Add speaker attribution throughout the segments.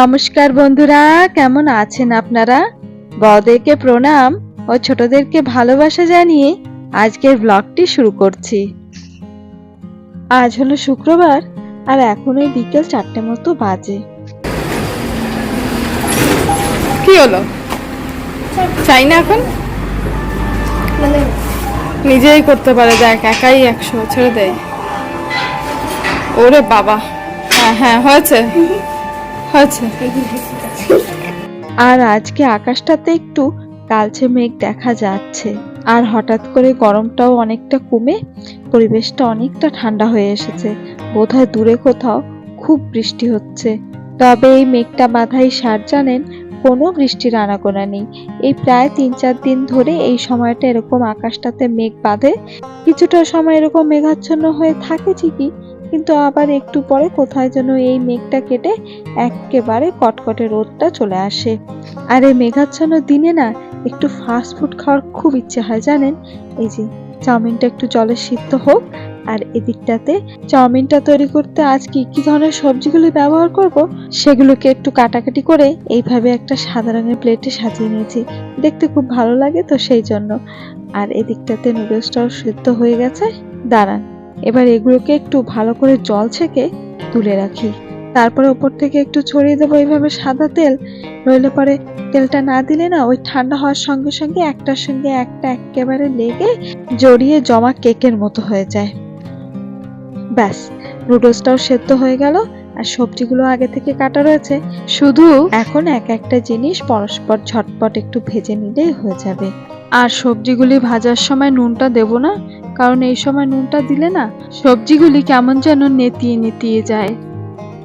Speaker 1: নমস্কার বন্ধুরা, কেমন আছেন আপনারা? বড়দেরকে প্রণাম ও ছোটদেরকে ভালোবাসা জানিয়ে আজকের ব্লগটি শুরু করছি। আজ হলো শুক্রবার আর এখন ওই বিকেল চারটে মতো বাজে।
Speaker 2: কি হলো? চাই না এখন? নিজেই করতে পারে দেখ একাই একশো ছেড়ে দেয়। ওরে বাবা। হ্যাঁ হ্যাঁ হয়েছে? হয়েছে
Speaker 1: আর আজকে আকাশটাতে একটু কালচে মেঘ দেখা যাচ্ছে। আর হঠাৎ করে গরমটাও অনেকটা কমে, পরিবেশটা অনেকটা ঠান্ডা হয়ে এসেছে। বোধহয় দূরে কোথাও খুব বৃষ্টি হচ্ছে। তবে এই মেঘটা বাধাই সার জানেন, কোনো বৃষ্টির আনাগোনা নেই। এই প্রায় তিন চার দিন ধরে এই সময়টা এরকম আকাশটাতে মেঘ বাঁধে। কিছুটা সময় এরকম মেঘাচ্ছন্ন হয়ে থাকে ঠিকই কিন্তু আবার একটু পরে কোথায় যেন এই মেঘটা কেটে একেবারে কটকটে রোদটা চলে আসে। আর এই মেঘাচ্ছন্ন দিনে না একটু ফাস্ট ফুড খাওয়ার খুব ইচ্ছে হয় জানেন? এই যে চাউমিনটা একটু জলে সিদ্ধ হোক, আর এদিকটাতে চাউমিনটা তৈরি করতে আজ কি কি ধরনের সবজিগুলি ব্যবহার করব? সেগুলোকে একটু কাটাকাটি করে এইভাবে একটা সাদা রঙের প্লেটে সাজিয়ে নিয়েছি। দেখতে খুব ভালো লাগে তো সেই জন্য। আর এদিকটাতে নুডলসটাও সিদ্ধ হয়ে গেছে। দাঁড়ান। এবার এগুলোকে একটু ভালো করে জল ছেঁকে তুলে রাখি। তারপরে ওপর থেকে একটু ছড়িয়ে দেবো এইভাবে সাদা তেল। নইলে পরে তেলটা না দিলে না ওই ঠান্ডা হওয়ার সঙ্গে সঙ্গে একটার সঙ্গে একটা একেবারে লেগে জড়িয়ে জমা কেকের মতো হয়ে যায়। ব্যাস, নুডলসটাও সেদ্ধ হয়ে গেল আর সবজিগুলো আগে থেকে কাটা রয়েছে। শুধু এখন এক একটা জিনিস পরস্পর ঝটপট একটু ভেজে নিলেই হয়ে যাবে। আর সবজিগুলি ভাজার সময় নুনটা দেব না কারণ এই সময় নুনটা দিলে না সবজিগুলি কেমন যেন নেতিয়ে নেতিয়ে যায়।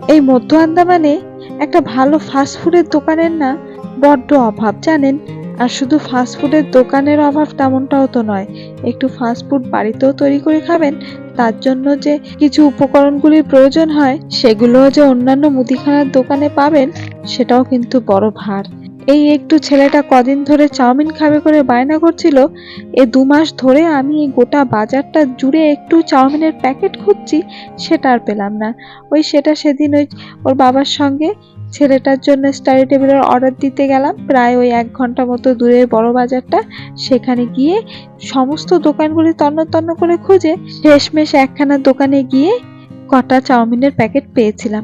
Speaker 1: এই মধ্য আন্দামানে একটা ভালো ফাস্টফুডের দোকানের না বড্ড অভাব, জানেন? আর শুধু ফাস্টফুডের দোকানের অভাব তেমনটাও তো নয়। একটু ফাস্টফুড বাড়িতেও তৈরি করে খাবেন, তার জন্য যে কিছু উপকরণগুলির প্রয়োজন হয় সেগুলো যে অন্যান্য মুদিখানার দোকানে পাবেন, সেটাও কিন্তু বড় ভার। এই একটু ছেলেটা কদিন ধরে চাউমিন খাবে করে বায়না করছিল, এ দু মাস ধরে আমি এই গোটা বাজারটা জুড়ে একটু চাউমিনের প্যাকেট খুঁজছি, সেটা আর পেলাম না। ওই সেটা সেদিন ওই ওর বাবার সঙ্গে ছেলেটার জন্য স্টাডি টেবিলের অর্ডার দিতে গেলাম। প্রায় ওই এক ঘণ্টা মতো দূরে বড় বাজারটা, সেখানে গিয়ে সমস্ত দোকানগুলি তন্ন তন্ন করে খুঁজে শেষমেশ একখানা দোকানে গিয়ে কটা চাউমিনের প্যাকেট পেয়েছিলাম।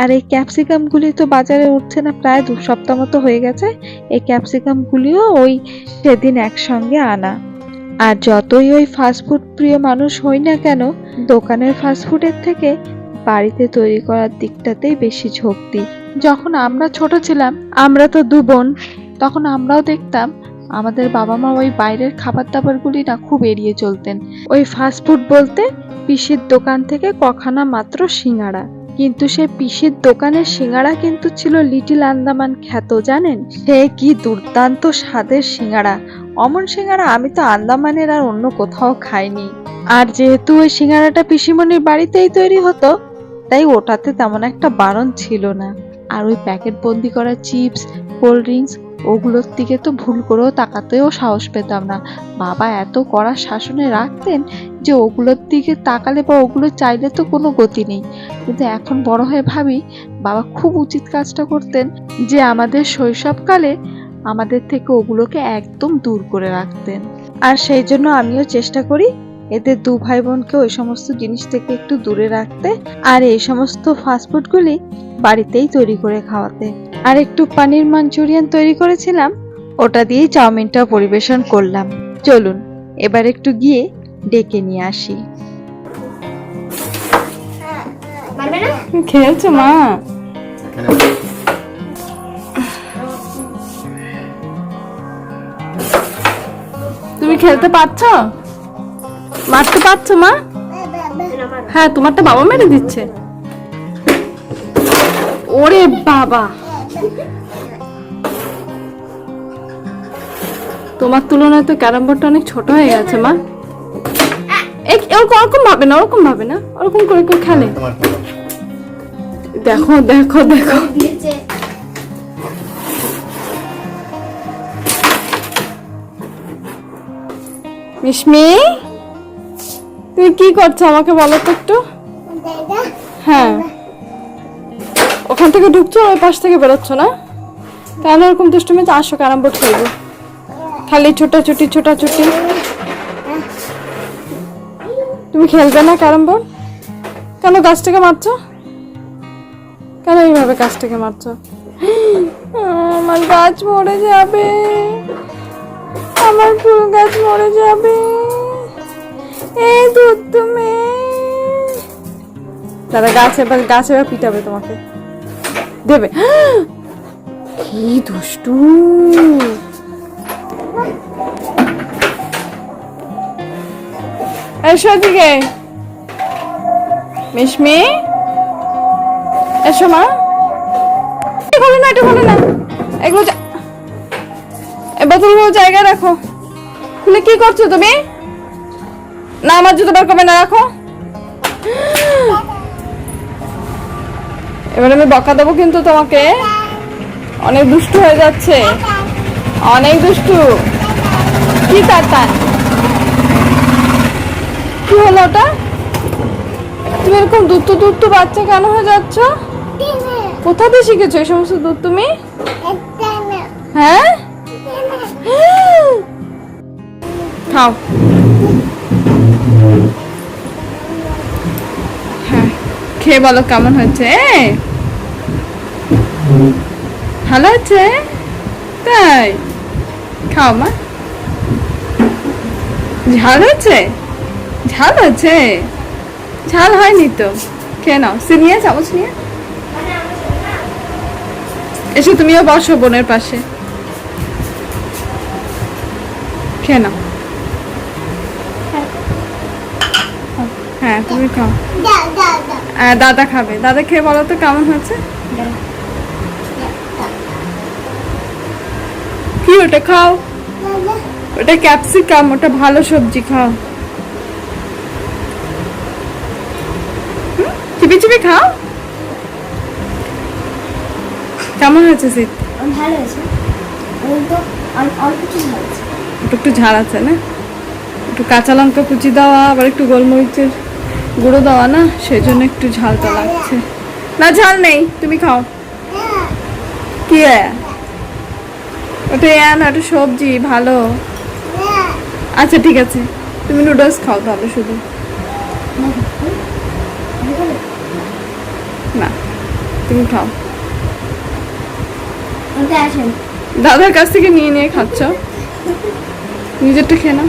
Speaker 1: আর এই ক্যাপসিকামগুলি তো বাজারে উঠছে না, প্রায় দু সপ্তাহ মতো হয়ে গেছে। এই ক্যাপসিকামগুলিও ওই সেদিন একসঙ্গে আনা। আর যতই ওই ফাস্টফুড প্রিয় মানুষ হই না কেন, দোকানের ফাস্টফুডের থেকে বাড়িতে তৈরি করার দিকটাতেই বেশি ঝোঁক দিই যখন আমরা ছোট ছিলাম, আমরা তো দু বোন, তখন আমরাও দেখতাম আমাদের বাবা মা ওই বাইরের খাবার দাবারগুলি না খুব এড়িয়ে চলতেন। ওই ফাস্টফুড বলতে পিসির দোকান থেকে কখানা মাত্র সিঙ্গাড়া। কিন্তু সে পিসির দোকানের সিঙ্গারা কিন্তু ছিল লিটিল আন্দামান খ্যাত, জানেন? সে কি দুর্দান্ত স্বাদের সিঙ্গারা। অমন সিঙ্গারা আমি তো আন্দামানের আর অন্য কোথাও খাইনি। আর যেহেতু ওই সিঙ্গারাটা পিসিমণির বাড়িতেই তৈরি হতো, তাই ওটাতে তেমন একটা বারণ ছিল না। আর ওই প্যাকেট বন্দি করা চিপস, কোল্ড ড্রিঙ্কস ওগুলোর দিকে তো ভুল করেও তাকাতেও সাহস পেতাম না। বাবা এত কড়া শাসনে রাখতেন যে ওগুলোর দিকে তাকালে বা ওগুলো চাইলে তো কোনো গতি নেই। কিন্তু এখন বড় হয়ে ভাবি, বাবা খুব উচিত কাজটা করতেন যে আমাদের শৈশবকালে আমাদের থেকে ওগুলোকে একদম দূর করে রাখতেন। আর সেই জন্য আমিও চেষ্টা করি এদের দু ভাই বোনকে ওই সমস্ত জিনিস থেকে একটু দূরে রাখতে আর এই সমস্ত ফাস্টফুডগুলি বাড়িতেই তৈরি করে খাওয়াতে। আর একটু পানির মাঞ্চুরিয়ান তৈরি করেছিলাম ওটা দিয়েই চাউমিনটা পরিবেশন করলাম। চলুন এবার একটু গিয়ে ডেকে নিয়ে আসি।
Speaker 2: খেলছো মা? তুমি খেলতে পারছ? মারতে পারছ, মা? হ্যাঁ তোমারটা বাবা মেরে দিচ্ছে। ওরে বাবা। তোমার তুলনায় তো ক্যারাম বোর্ডটা অনেক ছোট হয়ে গেছে, মা। ওরকম ভাবে না, ওরকম ভাবে না। ওরকম করে কেউ খেলে। দেখো দেখো দেখো। মিশমি তুমি কি করছ? আমাকে বলো তো একটু। হ্যাঁ। ওখান থেকে ঢুকছো ওই পাশ থেকে বেরোচ্ছ না? কেন এরকম দুষ্টুমি? তো আসো ক্যারাম বোর্ড খেলব। খালি ছোটাছুটি ছোটাছুটি। তুমি খেলবে না ক্যারাম বোর্ড? কেন গাছটাকে মারছো? কেন এইভাবে গাছটাকে মারছো? আমার গাছ মরে যাবে। আমার ফুল গাছ মরে যাবে। দাদা, গাছ এবার গাছ এবার পিটাবে তোমাকে। দেবে। কি দুষ্টু। এসো এদিকে। মিশমি এসো মা। খোলো না, এটা খোলো না। এগুলো জা- এ, বোতলগুলো জায়গায় রাখো। খুলে কি করছ তুমি? না, আমার জুতো বার করবে না, রাখো। এবার আমি বকা দেবো কিন্তু তোমাকে। অনেক দুষ্টু হয়ে যাচ্ছে। অনেক দুষ্টু। কি তার কি হলো ওটা? তুমি এরকম দুত্তু দুত্তু বাচ্চা কেন হয়ে যাচ্ছ? কোথা দিয়ে শিখেছো এই সমস্ত দুধ তুমি? হ্যাঁ। খাও। খেয়ে বলো কেমন হয়েছে ভালো আছে? তাই? খাও মা। ঝাল আছে ঝাল আছে ঝাল হয়নি তো। খেয়ে নাও। সে নিয়ে চামচ নিয়ে। এসো তুমিও বসো বোনের পাশে। খেয়ে নাও। হ্যাঁ তুমি খাও। দাদা খাবে। দাদা খেয়ে বলো তো কেমন হয়েছে? কি ওটা খাও? ওটা ক্যাপসিকাম ওটা ভালো সবজি খাও। চিপি চিপি খাও? কেমন হয়েছে শীত?
Speaker 3: ভালো
Speaker 2: একটু একটু ঝাল আছে না? একটু কাঁচা লঙ্কা কুচি দেওয়া আবার একটু গোলমরিচের। গুঁড়ো দেওয়া না সেই জন্য একটু ঝালটা লাগছে। না ঝাল নেই তুমি খাও। কি? ওটা এ না ওটা সবজি ভালো। আচ্ছা ঠিক আছে। তুমি নুডলস খাও তাহলে শুধু। না তুমি খাও। দাদার কাছ থেকে নিয়ে নিয়ে খাচ্ছ। নিজেরটা খেয়ে নাও।